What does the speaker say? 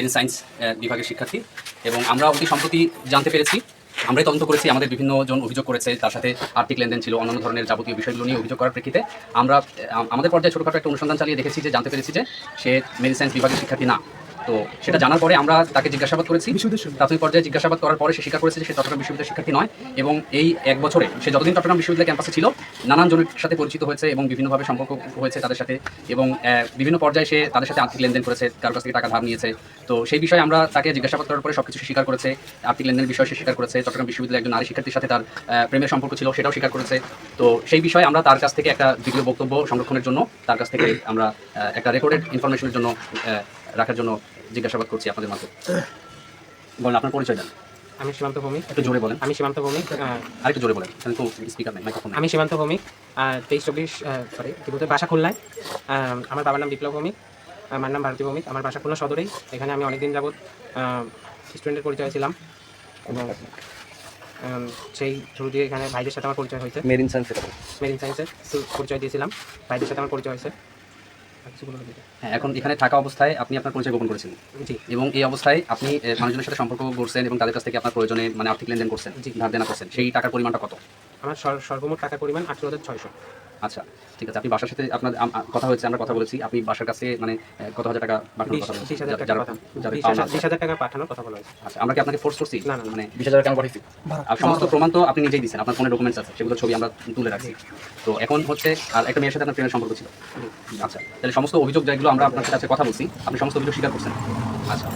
Marine science বিভাগের শিক্ষার্থী। এবং আমরা অতি সম্প্রতি জানতে পেরেছি, আমরাই তদন্ত করেছি, আমাদের বিভিন্ন জন অভিযোগ করেছে, তার সাথে আর্থিক লেনদেন ছিল, অন্যান্য ধরনের যাবতীয় বিষয়গুলো নিয়ে অভিযোগ করার প্রেক্ষিতে। আমরা আমাদের পর্যায়ে ছোটোখাটো একটা অনুসন্ধান চালিয়ে দেখেছি যে, জানতে পেরেছি যে সে মেরিন সায়েন্স বিভাগের শিক্ষার্থী না। তো সেটা জানার পরে আমরা তাকে জিজ্ঞাসাবাদ করেছি। প্রাথমিক পর্যায়ে জিজ্ঞাসাবাদ করার পরে সে স্বীকার করেছে যে সে চট্টগ্রাম বিশ্ববিদ্যালয়ের শিক্ষার্থী নয় এবং এই এক বছরে সে যতদিন চট্টগ্রাম বিশ্ববিদ্যালয় ক্যাম্পাসে ছিল নানান জনের সাথে পরিচিত হয়েছে এবং বিভিন্নভাবে সম্পর্ক হয়েছে তাদের সাথে এবং বিভিন্ন পর্যায়ে সে তাদের সাথে আর্থিক লেনদেন করেছে কারোর কাছ থেকে টাকা ধার নিয়েছে। তো সেই বিষয়ে আমরা তাকে জিজ্ঞাসাবাদ করার পরে সবকিছু সে স্বীকার করেছে আর্থিক লেনদেনের বিষয়ে সে স্বীকার করেছে চট্টগ্রাম বিশ্ববিদ্যালয়ের একজন নারী শিক্ষার্থীর সাথে তার প্রেমের সম্পর্ক ছিল সেটাও স্বীকার করেছে। তো সেই বিষয়ে আমরা তার কাছ থেকে একটা ভিডিও বক্তব্য সংরক্ষণের জন্য তার কাছ থেকে আমরা একটা রেকর্ডেড ইনফরমেশনের জন্য রাখার জন্য জিজ্ঞাসাবাদ করছি আপনাদের মাঝে। বলেন আপনার পরিচয় দেন। আমি সীমান্ত ভৌমিক। একটু জোরে বলেন। আমি সীমান্ত ভৌমিক আরেকটু জোরে বলেন কারণ তো স্পিকার নেই মাইক্রোফোন আমি সীমান্ত ভৌমিক তেইশ চব্বিশ সরি কি বলতে বাসা খুলনায়। আমার বাবার নাম বিপ্লব ভৌমিক আমার নাম ভারতী ভৌমিক আমার বাসা খুলনা সদরেই। এখানে আমি অনেকদিন যাবৎ স্টুডেন্টের পরিচয় ছিলাম। এবং সেই থ্রু দিয়ে এখানে ভাইদের সাথে আমার পরিচয় হয়েছে। মেরিন সায়েন্সের। মেরিন সায়েন্সের পরিচয় দিয়েছিলাম। ভাইদের সাথে আমার পরিচয় হয়েছে। হ্যাঁ এখন এখানে থাকা অবস্থায় আপনি আপনার পরিচয় গোপন করেছেন। জি। এবং এই অবস্থায় আপনি মানুষজনের সাথে সম্পর্ক করছেন এবং তাদের কাছ থেকে আপনার প্রয়োজনে মানে আর্থিক লেনদেন করছেন। ধার দেনা করছেন সেই টাকার পরিমাণটা কত? আমার সর- সর্বমোট টাকার পরিমাণ আঠেরো হাজার ছয়শো। আচ্ছা ঠিক আছে। আপনি বাসার সাথে আপনার কথা হয়েছে আমরা কথা বলেছি। আপনি বাসার কাছে মানে কত হাজার টাকা পাঠানোর কথা? বিশ হাজার টাকা বিশ হাজার টাকা পাঠানোর কথা বলা হয়েছে। আচ্ছা আমরা কি আপনাকে ফোর্স করছি? না। মানে বিশ হাজার কেন পাঠিয়েছি আর সমস্ত প্রমাণ তো আপনি নিজেই দিচ্ছেন আপনার ফোনে ডকুমেন্টস আছে সেগুলো ছবি আমরা তুলে রাখছি। তো এখন হচ্ছে আর একটা মেয়ের সাথে আপনার প্রেমের সম্পর্ক ছিল। আচ্ছা তাহলে সমস্ত অভিযোগ যেগুলো আমরা আপনার কাছে কথা বলছি। আপনি সমস্ত অভিযোগ স্বীকার করছেন। আচ্ছা।